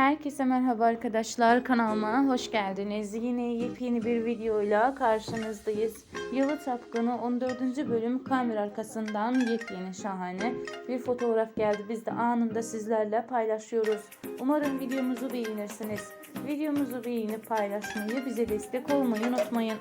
Herkese merhaba arkadaşlar kanalıma hoş geldiniz. Yine yepyeni bir videoyla karşınızdayız. Yalı Tapkını 14. bölüm kamera arkasından yepyeni şahane bir fotoğraf geldi. Biz de anında sizlerle paylaşıyoruz. Umarım videomuzu beğenirsiniz. Videomuzu beğenip paylaşmayı, bize destek olmayı unutmayın.